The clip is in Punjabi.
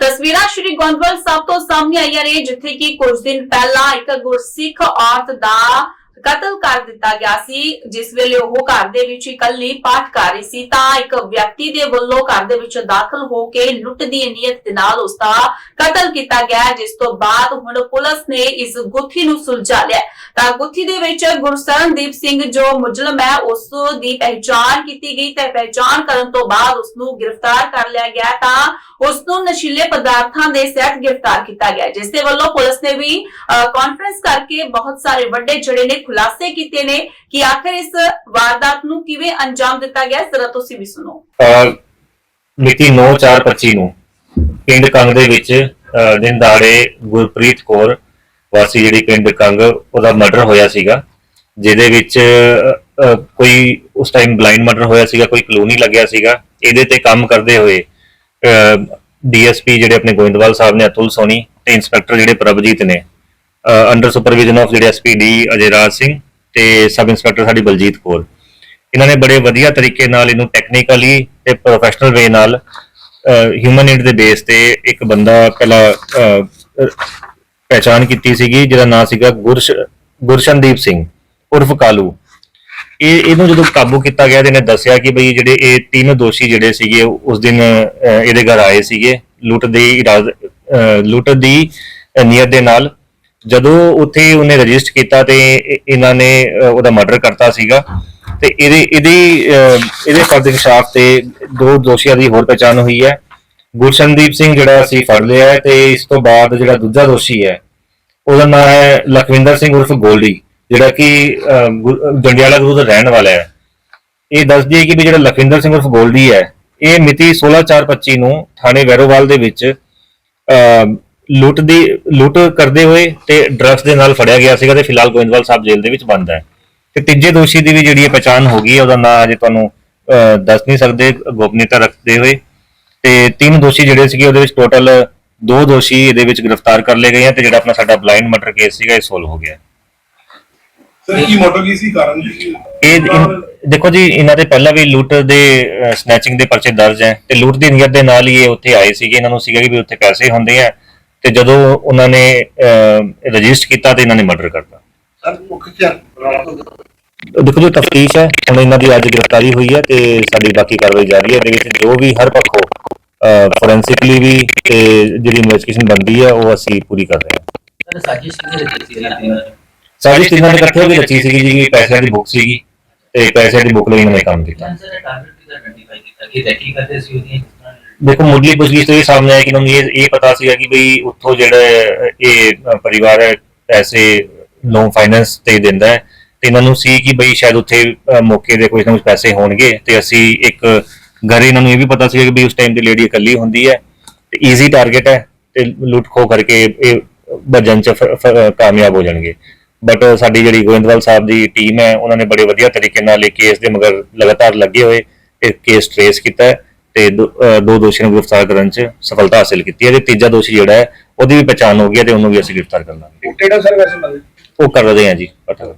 ਤਸਵੀਰਾਂ ਸ਼੍ਰੀ ਗੋਂਦਵਾਲ ਸਾਹਿਬ ਤੋਂ ਸਾਹਮਣੇ ਆਈਆਂ ਨੇ, ਜਿੱਥੇ ਕਿ ਕੁਝ ਦਿਨ ਪਹਿਲਾਂ ਇੱਕ ਗੁਰਸਿੱਖ ਔਰਤ ਦਾ ਕਤਲ ਕਰ ਦਿੱਤਾ ਗਿਆ ਸੀ, ਜਿਸ ਵੇਲੇ ਉਹ ਘਰ ਦੇ ਵਿੱਚ ਇਕੱਲੀ ਪਾਠ ਕਰ ਰਹੀ ਸੀ, ਤਾਂ ਇੱਕ ਵਿਅਕਤੀ ਦੇ ਵੱਲੋਂ ਘਰ ਦੇ ਵਿੱਚ ਦਾਖਲ ਹੋ ਕੇ ਲੁੱਟ ਦੀ ਨੀਅਤ ਦੇ ਨਾਲ ਉਸ ਦਾ ਕਤਲ ਕੀਤਾ ਗਿਆ, ਜਿਸ ਤੋਂ ਬਾਅਦ ਹੁਣ ਪੁਲਿਸ ਨੇ ਇਸ ਗੁੱਥੀ ਨੂੰ ਸੁਲਝਾ ਲਿਆ। ਤਾਂ ਗੁੱਥੀ ਦੇ ਵਿੱਚ ਗੁਰਸਰਨਦੀਪ ਸਿੰਘ ਜੋ ਮੁਜਲਮ ਹੈ, ਉਸ ਦੀ ਪਹਿਚਾਣ ਕੀਤੀ ਗਈ ਤੇ ਪਹਿਚਾਣ ਕਰਨ ਤੋਂ ਬਾਅਦ ਉਸ ਨੂੰ ਗ੍ਰਿਫਤਾਰ ਕਰ ਲਿਆ ਗਿਆ, ਤਾਂ ਉਸ ਨੂੰ ਨਸ਼ੀਲੇ ਪਦਾਰਥਾਂ ਦੇ ਸਹਿਤ ਗ੍ਰਿਫਤਾਰ ਕੀਤਾ ਗਿਆ, ਜਿਸ ਦੇ ਵੱਲੋਂ ਪੁਲਿਸ ਨੇ ਵੀ ਕਾਨਫਰੰਸ ਕਰਕੇ ਬਹੁਤ ਸਾਰੇ ਵੱਡੇ ਜਿਹੜੇ ਨੇ ਖੁਲਾਸੇ ਕੀਤੇ ਨੇ ਕਿ ਆਖਰ ਇਸ ਵਾਰਦਾਤ ਨੂੰ ਕਿਵੇਂ ਅੰਜਾਮ ਦਿੱਤਾ ਗਿਆ ਜ਼ਰਾ ਤੁਸੀਂ ਵੀ ਸੁਣੋ। ਮਿਤੀ 9/4/25 ਨੂੰ ਪਿੰਡ ਕੰਗ ਦੇ ਵਿੱਚ ਦਿਨ ਦਹਾੜੇ ਗੁਰਪ੍ਰੀਤ ਕੌਰ ਵਾਸੀ ਜਿਹੜੀ ਪਿੰਡ ਕੰਗ, ਉਹਦਾ ਮਰਡਰ ਹੋਇਆ ਸੀਗਾ, ਜਿਹਦੇ ਵਿੱਚ ਕੋਈ ਉਸ ਟਾਈਮ ਬਲਾਈਂਡ ਮਰਡਰ ਹੋਇਆ ਸੀਗਾ, ਕੋਈ ਕਲੋਨੀ ਲੱਗਿਆ ਸੀਗਾ। ਇਹਦੇ ਤੇ ਕੰਮ ਕਰਦੇ ਹੋਏ ਡੀਐਸਪੀ ਜਿਹੜੇ ਆਪਣੇ ਗੋਇੰਦਵਾਲ ਸਾਹਿਬ ਨੇ ਅਤੁਲ ਸੋਨੀ ਤੇ ਇੰਸਪੈਕਟਰ ਜਿਹੜੇ ਪ੍ਰਭਜੀਤ ਨੇ ਅੰਡਰ ਸੁਪਰਵਿਜ਼ਨ ਆਫ ਜਿਹੜੇ ਐਸਪੀਡੀ ਅਜੇ ਰਾਜ ਸਿੰਘ ਤੇ ਸਬ ਇੰਸਪੈਕਟਰ ਸਾਡੀ ਬਲਜੀਤ ਕੌਰ। ਇਹਨਾਂ ਨੇ ਬੜੇ ਵਧੀਆ ਤਰੀਕੇ ਨਾਲ ਇਹਨੂੰ ਟੈਕਨੀਕਲੀ ਤੇ ਪ੍ਰੋਫੈਸ਼ਨਲ ਵੇ ਨਾਲ ਹਿਊਮਨ ਨੀਡ ਦੇ ਬੇਸ ਤੇ ਇੱਕ ਬੰਦਾ ਪਹਿਲਾਂ ਅਹ, ਪਹਿਚਾਣ ਕੀਤੀ ਸੀਗੀ ਜਿਹਦਾ ਨਾਮ ਸੀਗਾ ਗੁਰਸ਼ ਗੁਰਸ਼ਨਦੀਪ ਸਿੰਘ ਉਰਫ ਕਾਲੂ। ਇਹ ਇਹਨੂੰ ਜਦੋਂ ਕਾਬੂ ਕੀਤਾ ਗਿਆ ਤੇ ਇਹਨੇ ਦੱਸਿਆ ਕਿ ਬਈ ਜਿਹੜੇ ਇਹ ਤਿੰਨ ਦੋਸ਼ੀ ਜਿਹੜੇ ਸੀਗੇ ਉਸ ਦਿਨ ਇਹਦੇ ਘਰ ਆਏ ਸੀਗੇ ਲੁੱਟ ਦੀ ਇਰਾਦ ਲੁੱਟ ਦੀ ਨੀਅਤ ਦੇ ਨਾਲ। ਜਦੋਂ ਉੱਥੇ ਉਹਨੇ ਰਜਿਸਟਰ ਕੀਤਾ ਤੇ ਇਹ- ਇਹਨਾਂ ਨੇ ਅਹ, ਉਹਦਾ ਮਰਡਰ ਕਰਤਾ ਸੀਗਾ। ਤੇ ਇਹਦੇ ਇਹਦੀ ਅਹ, ਇਹਦੇ ਫਰਦ ਇਨਸ਼ਾਫ ਤੇ ਦੋ ਦੋਸ਼ੀਆਂ ਦੀ ਹੋਰ ਪਛਾਣ ਹੋਈ ਹੈ। ਗੁਰਸ਼ਨਦੀਪ ਸਿੰਘ ਜਿਹੜਾ ਅਸੀਂ ਫੜ ਲਿਆ ਹੈ ਤੇ ਇਸ ਤੋਂ ਬਾਅਦ ਜਿਹੜਾ ਦੂਜਾ ਦੋਸ਼ੀ ਹੈ ਉਹਦਾ ਨਾਮ ਹੈ ਲਖਵਿੰਦਰ ਸਿੰਘ ਉਰਫ ਗੋਲਡੀ ਜਿਹੜਾ ਕਿ ਅਹ, ਗੁ- ਅਹ, ਜੰਡਿਆਲਾ ਗੁਰੂ ਦਾ ਰਹਿਣ ਵਾਲਾ ਹੈ। ਇਹ ਦੱਸਦੀ ਦਈਏ ਕਿ ਵੀ ਜਿਹੜਾ ਲਖਵਿੰਦਰ ਸਿੰਘ ਉਰਫ ਗੋਲਡੀ ਹੈ ਇਹ ਮਿਤੀ 16/4/25 ਨੂੰ ਥਾਣੇ ਵੈਰੋਵਾਲ ਦੇ ਵਿੱਚ ਅਹ, ਲੁੱਟ ਦੀ ਲੁੱਟ ਕਰਦੇ ਹੋਏ ਤੇ ਡਰੱਗਸ ਦੇ ਨਾਲ ਫੜਿਆ ਗਿਆ ਸੀਗਾ ਤੇ ਫਿਲਹਾਲ ਗੋਇੰਦਵਾਲ ਸਾਹਿਬ ਜੇਲ੍ਹ ਦੇ ਵਿੱਚ ਬੰਦ ਹੈ। ਤੇ ਤੀਜੇ ਦੋਸ਼ੀ ਦੀ ਵੀ ਜਿਹੜੀ ਪਛਾਣ ਹੋ ਗਈ ਹੈ ਉਹਦਾ ਨਾਮ ਅਜੇ ਤੁਹਾਨੂੰ ਦੱਸ ਨਹੀਂ ਸਕਦੇ ਗੋਪਨੀयता ਰੱਖਦੇ ਹੋਏ। ਤੇ ਤਿੰਨ ਦੋਸ਼ੀ ਜਿਹੜੇ ਸੀਗੇ ਉਹਦੇ ਵਿੱਚ ਟੋਟਲ ਦੋ ਦੋਸ਼ੀ ਇਹਦੇ ਵਿੱਚ ਗ੍ਰਿਫਤਾਰ ਕਰ ਲਏ ਗਏ ਆ ਤੇ ਜਿਹੜਾ ਆਪਣਾ ਸਾਡਾ ਬਲਾਈਂਡ ਮਰਡਰ ਕੇਸ ਸੀਗਾ ਇਹ ਸੋਲਵ ਹੋ ਗਿਆ। ਸਰ ਕੀ ਮੋਟੋ ਕੀ ਸੀ ਕਾਰਨ ਕੀ ਸੀ ਇਹ ਇਨ- ਦੇਖੋ ਜੀ ਇਹਨਾਂ ਦੇ ਪਹਿਲਾਂ ਵੀ ਲੁੱਟ ਦੇ ਸਨੈਚਿੰਗ ਦੇ ਪਰਚੇ ਦਰਜ ਹੈ ਤੇ ਲੁੱਟ ਦੀ ਨੀਅਤ ਦੇ ਨਾਲ ਹੀ ਇਹ ਉੱਥੇ ਆਏ ਸੀਗੇ। ਇਹਨਾਂ ਨੂੰ ਸੀਗਾ ਕਿ ਵੀ ਉੱਥੇ ਪੈਸੇ ਹੁੰਦੇ ਆ। ਤੇ ਜਦੋਂ ਉਹਨਾਂ ਨੇ ਰਜਿਸਟਰ ਕੀਤਾ ਤੇ ਇਹਨਾਂ ਨੇ ਮਰਡਰ ਕਰਤਾ। ਸਰ ਮੁੱਖ ਧਿਆਨ ਦੇਖੋ ਜੋ ਤਫਤੀਸ਼ ਹੈ। ਹੁਣ ਇਹਨਾਂ ਦੀ ਅੱਜ ਗ੍ਰਿਫਤਾਰੀ ਹੋਈ ਹੈ ਤੇ ਸਾਡੀ ਬਾਕੀ ਕਾਰਵਾਈ ਜਾਰੀ ਹੈ। ਇਹਦੇ ਵਿੱਚ ਜੋ ਵੀ ਹਰ ਪੱਖੋਂ ਫੋਰੈਂਸਿਕਲੀ ਵੀ ਤੇ ਜਿਹੜੀ ਇਨਵੈਸਟੀਗੇਸ਼ਨ ਬੰਦੀ ਹੈ ਉਹ ਅਸੀਂ ਪੂਰੀ ਕਰ ਰਹੇ ਹਾਂ। ਸਾਜਿਸ਼ ਕਿਹਨੇ ਰਚੀ ਸੀ ਰਾਤ ਨੂੰ ਸਾਰੀ ਤਿੰਨਾਂ ਨੇ ਇਕੱਠੇ ਹੋ ਕੇ ਰਚੀ ਸੀਗੀ ਜੀ ਪੈਸਿਆਂ ਦੀ ਬੁੱਕ ਸੀਗੀ ਤੇ ਪੈਸਿਆਂ ਦੀ ਬੁੱਕ ਲਈ ਇਹਨਾਂ ਨੇ ਕੰਮ ਕੀਤਾ। ਸਰ ਟਾਰਗੇਟ ਕਿਹਦਾ ਆਇਡੈਂਟੀਫਾਈ ਕੀਤਾ? ਕਿ ਰੈਕੀ ਕਰਦੇ ਸੀ ਉਹਦੀ ਦੇਖੋ, ਮੁੱਢਲੀ ਪੁੱਛਗਿੱਛ ਤੋਂ ਇਹ ਸਾਹਮਣੇ ਆਇਆ ਕਿ ਨੂੰ ਇਹ ਇਹ ਪਤਾ ਸੀਗਾ ਕਿ ਬਈ ਉੱਥੋਂ ਜਿਹੜਾ ਇਹ ਪਰਿਵਾਰ ਹੈ, ਪੈਸੇ ਲੋਨ ਫਾਈਨੈਂਸ ਤੇ ਦਿੰਦਾ ਹੈ। ਤੇ ਇਹਨਾਂ ਨੂੰ ਸੀ ਕਿ ਬਈ ਸ਼ਾਇਦ ਉੱਥੇ ਮੌਕੇ ਦੇ ਕੁਝ ਨਾ ਕੁਝ ਪੈਸੇ ਹੋਣਗੇ। ਤੇ ਅਸੀਂ ਇੱਕ ਘਰੇ ਇਹਨਾਂ ਨੂੰ ਇਹ ਵੀ ਪਤਾ ਸੀਗਾ ਕਿ ਬਈ ਉਸ ਟਾਈਮ ਤੇ ਲੇਡੀ ਇਕੱਲੀ ਹੁੰਦੀ ਹੈ। ਤੇ ਈਜ਼ੀ ਟਾਰਗੇਟ ਹੈ ਤੇ ਲੁੱਟ ਖੋ ਕਰਕੇ ਇਹ ਭੱਜਣ ਚ ਕਾਮਯਾਬ ਹੋ ਜਾਣਗੇ। ਬਟ ਸਾਡੀ ਜਿਹੜੀ ਗੋਇੰਦਵਾਲ ਸਾਹਿਬ ਦੀ ਟੀਮ ਹੈ, ਉਹਨਾਂ ਨੇ ਬੜੇ ਵਧੀਆ ਤਰੀਕੇ ਨਾਲ ਇਹ ਕੇਸ ਦੇ ਮਗਰ ਲਗਾਤਾਰ ਲੱਗੇ ਹੋਏ, ਇਹ ਕੇਸ ਟ੍ਰੇਸ ਕੀਤਾ ਹੈ। ਤੇ ਦੋ ਦੋਸ਼ੀਆਂ ਨੂੰ ਗ੍ਰਿਫਤਾਰ ਕਰਨ 'ਚ ਸਫਲਤਾ ਹਾਸਲ ਕੀਤੀ ਹੈ। ਤੇ ਤੀਜਾ ਦੋਸ਼ੀ ਜਿਹੜਾ ਹੈ ਉਹਦੀ ਵੀ ਪਛਾਣ ਹੋ ਗਈ ਹੈ ਤੇ ਉਹਨੂੰ ਵੀ ਅਸੀਂ ਗ੍ਰਿਫਤਾਰ ਕਰ ਲਾਂਗੇ। ਕਿਹੜਾ ਸਰ ਵੈਸੇ ਮਤਲਬ ਉਹ ਕਰ ਰਹੇ ਹਾਂ ਜੀ ਹਾਂ।